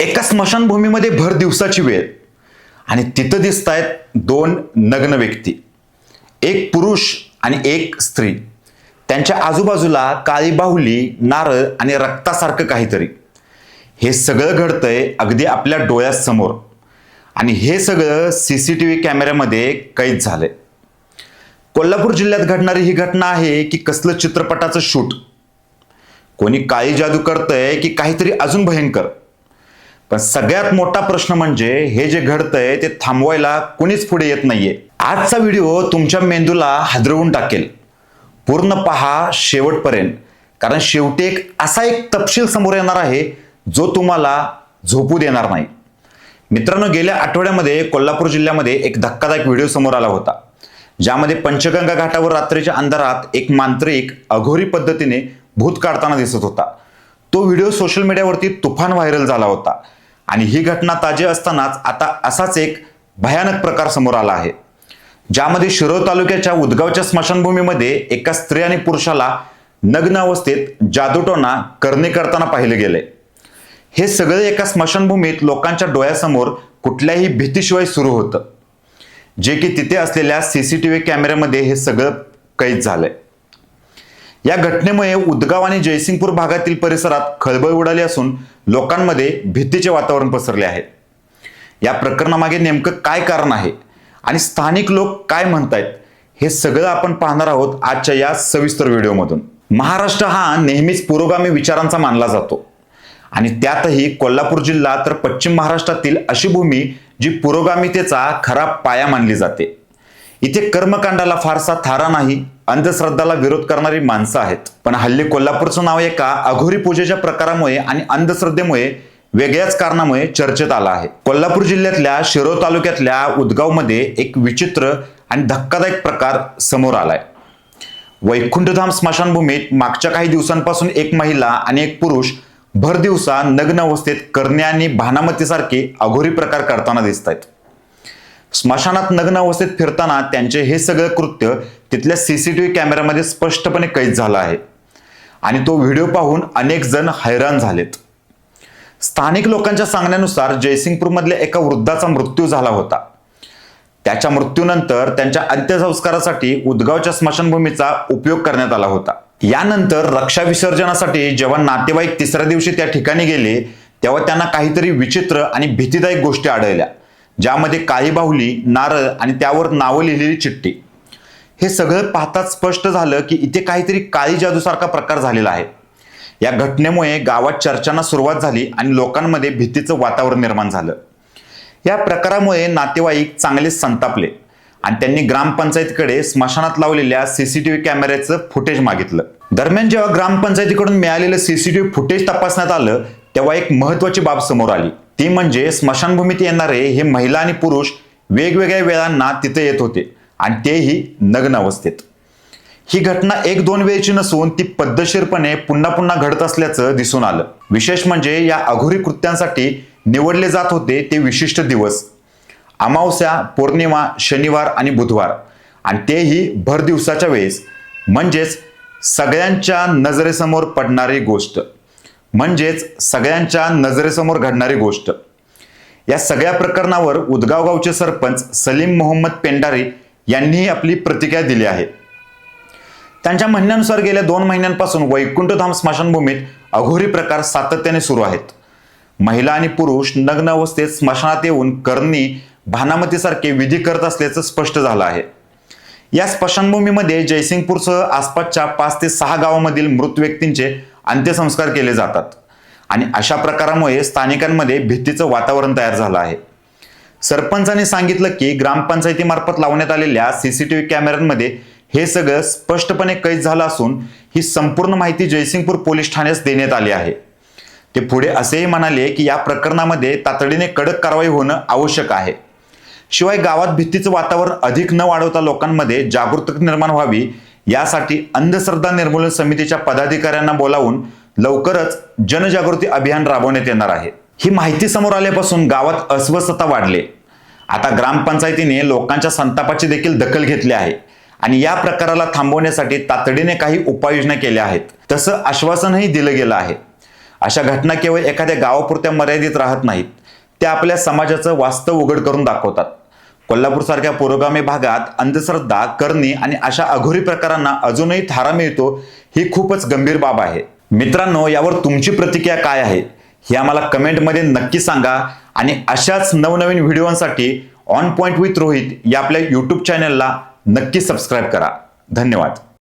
एका स्मशानभूमीमध्ये भर दिवसाची वेळ. आणि तिथं दिसत आहेत दोन नग्न व्यक्ती. एक पुरुष आणि एक स्त्री. त्यांच्या आजूबाजूला काळी बाहुली नारळ आणि रक्तासारखं काहीतरी. हे सगळं घडतंय अगदी आपल्या डोळ्यासमोर. आणि हे सगळं सी सी टी व्ही कॅमेऱ्यामध्ये कैद झालंय. कोल्हापूर जिल्ह्यात घडणारी ही घटना आहे की कसलं चित्रपटाचं शूट. कोणी काळी जादू करतंय की काहीतरी अजून भयंकर. पण सगळ्यात मोठा प्रश्न म्हणजे हे जे घडतंय ते थांबवायला कुणीच पुढे येत नाहीये. आजचा व्हिडिओ तुमच्या मेंदूला हादरवून टाकेल. पूर्ण पहा शेवटपर्यंत. कारण शेवटी एक असा एक तपशील समोर येणार आहे जो तुम्हाला झोपू देणार नाही. मित्रांनो गेल्या आठवड्यामध्ये कोल्हापूर जिल्ह्यामध्ये एक धक्कादायक व्हिडिओ समोर आला होता. ज्यामध्ये पंचगंगा घाटावर रात्रीच्या अंधारात एक मांत्रिक अघोरी पद्धतीने भूत काढताना दिसत होता. तो व्हिडिओ सोशल मीडियावरती तुफान व्हायरल झाला होता. आणि ही घटना ताजी असतानाच आता असाच एक भयानक प्रकार समोर आला आहे. ज्यामध्ये शिरोळ तालुक्याच्या उदगावच्या स्मशानभूमीमध्ये एका स्त्री आणि पुरुषाला नग्न अवस्थेत जादूटोना करणे करताना पाहिले गेले. हे सगळे एका स्मशानभूमीत लोकांच्या डोळ्यासमोर कुठल्याही भीतीशिवाय सुरू होतं. जे की तिथे असलेल्या सी सी टी व्ही कॅमेऱ्यामध्ये हे सगळं कैद झालंय. या घटनेमुळे उदगाव आणि जयसिंगपूर भागातील परिसरात खळबळ उडाली असून लोकांमध्ये भीतीचे वातावरण पसरले आहे. या प्रकरणामागे नेमकं काय कारण आहे आणि स्थानिक लोक काय म्हणतायत हे सगळं आपण पाहणार आहोत आजच्या या सविस्तर व्हिडिओमधून. महाराष्ट्र हा नेहमीच पुरोगामी विचारांचा मानला जातो. आणि त्यातही कोल्हापूर जिल्हा तर पश्चिम महाराष्ट्रातील अशी भूमी जी पुरोगामितेचा खरा पाया मानली जाते. इथे कर्मकांडाला फारसा थारा नाही अंधश्रद्धाला विरोध करणारी माणसं आहेत. पण हल्ली कोल्हापूरचं नाव एका अघोरी पूजेच्या प्रकारामुळे आणि अंधश्रद्धेमुळे वेगळ्याच कारणामुळे चर्चेत आला आहे. कोल्हापूर जिल्ह्यातल्या शिरोळ तालुक्यातल्या उदगावमध्ये एक विचित्र आणि धक्कादायक प्रकार समोर आलाय. वैकुंठधाम स्मशानभूमीत मागच्या काही दिवसांपासून एक महिला आणि एक पुरुष भर दिवसा नग्न अवस्थेत करणे आणि भानामतीसारखे अघोरी प्रकार करताना दिसत आहेत स्मशानात नग्न अवस्थेत फिरताना त्यांचे हे सगळं कृत्य तिथल्या सीसीटीव्ही कॅमेऱ्यामध्ये स्पष्टपणे कैद झालं आहे. आणि तो व्हिडिओ पाहून अनेक जण हैराण झालेत. स्थानिक लोकांच्या सांगण्यानुसार जयसिंगपूरमधल्या एका वृद्धाचा मृत्यू झाला होता. त्याच्या मृत्यूनंतर त्यांच्या अंत्यसंस्कारासाठी उदगावच्या स्मशानभूमीचा उपयोग करण्यात आला होता. यानंतर रक्षा विसर्जनासाठी जेव्हा नातेवाईक तिसऱ्या दिवशी त्या ठिकाणी गेले तेव्हा त्यांना काहीतरी विचित्र आणि भीतीदायक गोष्टी आढळल्या. ज्यामध्ये काळी बाहुली नारळ आणि त्यावर नावं लिहिलेली चिठ्ठी. हे सगळं पाहताच स्पष्ट झालं की इथे काहीतरी काळी जादूसारखा प्रकार झालेला आहे. या घटनेमुळे गावात चर्चांना सुरुवात झाली आणि लोकांमध्ये भीतीचं वातावरण निर्माण झालं. या प्रकारामुळे नातेवाईक चांगले संतापले आणि त्यांनी ग्रामपंचायतीकडे स्मशानात लावलेल्या सीसीटीव्ही कॅमेऱ्याचं फुटेज मागितलं. दरम्यान जेव्हा ग्रामपंचायतीकडून मिळालेलं सीसीटीव्ही फुटेज तपासण्यात आलं तेव्हा एक महत्वाची बाब समोर आली. ती म्हणजे स्मशानभूमीत येणारे हे महिला आणि पुरुष वेगवेगळ्या वेळांना तिथे येत होते आणि तेही नग्न अवस्थेत. ही घटना एक दोन वेळची नसून ती पद्धतशीरपणे पुन्हा पुन्हा घडत असल्याचं दिसून आलं. विशेष म्हणजे या अघोरी कृत्यांसाठी निवडले जात होते ते विशिष्ट दिवस. अमावस्या पौर्णिमा शनिवार आणि बुधवार. आणि तेही भर दिवसाच्या वेळेस. म्हणजेच सगळ्यांच्या नजरेसमोर पडणारी गोष्ट. म्हणजेच सगळ्यांच्या नजरेसमोर घडणारी गोष्ट. या सगळ्या प्रकरणावर उदगाव गावचे सरपंच सलीम मोहम्मद पेंडारे यांनीही आपली प्रतिक्रिया दिली आहे. त्यांच्या म्हणण्यानुसार गेल्या दोन महिन्यांपासून वैकुंठधाम स्मशानभूमीत अघोरी प्रकार सातत्याने सुरू आहेत. महिला आणि पुरुष नग्न अवस्थेत स्मशानात येऊन करणी भानामतीसारखे विधी करत असल्याचं स्पष्ट झालं आहे. या स्मशानभूमीमध्ये जयसिंगपूरसह आसपासच्या पाच ते सहा गावामधील मृत व्यक्तींचे अंत्यसंस्कार केले जातात. आणि अशा प्रकारामुळे स्थानिकांमध्ये भीतीचं वातावरण तयार झालं आहे. सरपंचांनी सांगितलं की ग्रामपंचायतीमार्फत लावण्यात आलेल्या सीसीटीव्ही कॅमेऱ्यांमध्ये हे सगळं स्पष्टपणे कैद झालं असून ही संपूर्ण माहिती जयसिंगपूर पोलीस ठाण्यास देण्यात आली आहे. ते पुढे असेही म्हणाले की या प्रकरणामध्ये तातडीने कडक कारवाई होणं आवश्यक आहे. शिवाय गावात भीतीचं वातावरण अधिक न वाढवता लोकांमध्ये जागरूकता निर्माण व्हावी यासाठी अंधश्रद्धा निर्मूलन समितीच्या पदाधिकाऱ्यांना बोलावून लवकरच जनजागृती अभियान राबवण्यात येणार आहे. ही माहिती समोर आल्यापासून गावात अस्वस्थता वाढले. आता ग्रामपंचायतीने लोकांच्या संतापाची देखील दखल घेतली आहे आणि या प्रकाराला थांबवण्यासाठी तातडीने काही उपाययोजना केल्या आहेत. तसं आश्वासनही दिलं गेलं आहे. अशा घटना केवळ एखाद्या गावापुरत्या मर्यादित राहत नाहीत. त्या आपल्या समाजाचं वास्तव उघड करून दाखवतात. कोल्हापूरसारख्या पुरोगामी भागात अंधश्रद्धा करणे आणि अशा अघोरी प्रकारांना अजूनही थारा मिळतो ही खूपच गंभीर बाब आहे. मित्रांनो यावर तुमची प्रतिक्रिया काय आहे? हे आम्हाला कमेंटमध्ये नक्की सांगा आणि अशाच नवनवीन व्हिडिओसाठी ऑन पॉईंट विथ रोहित या आपल्या यूट्यूब चॅनलला नक्की सबस्क्राईब करा. धन्यवाद.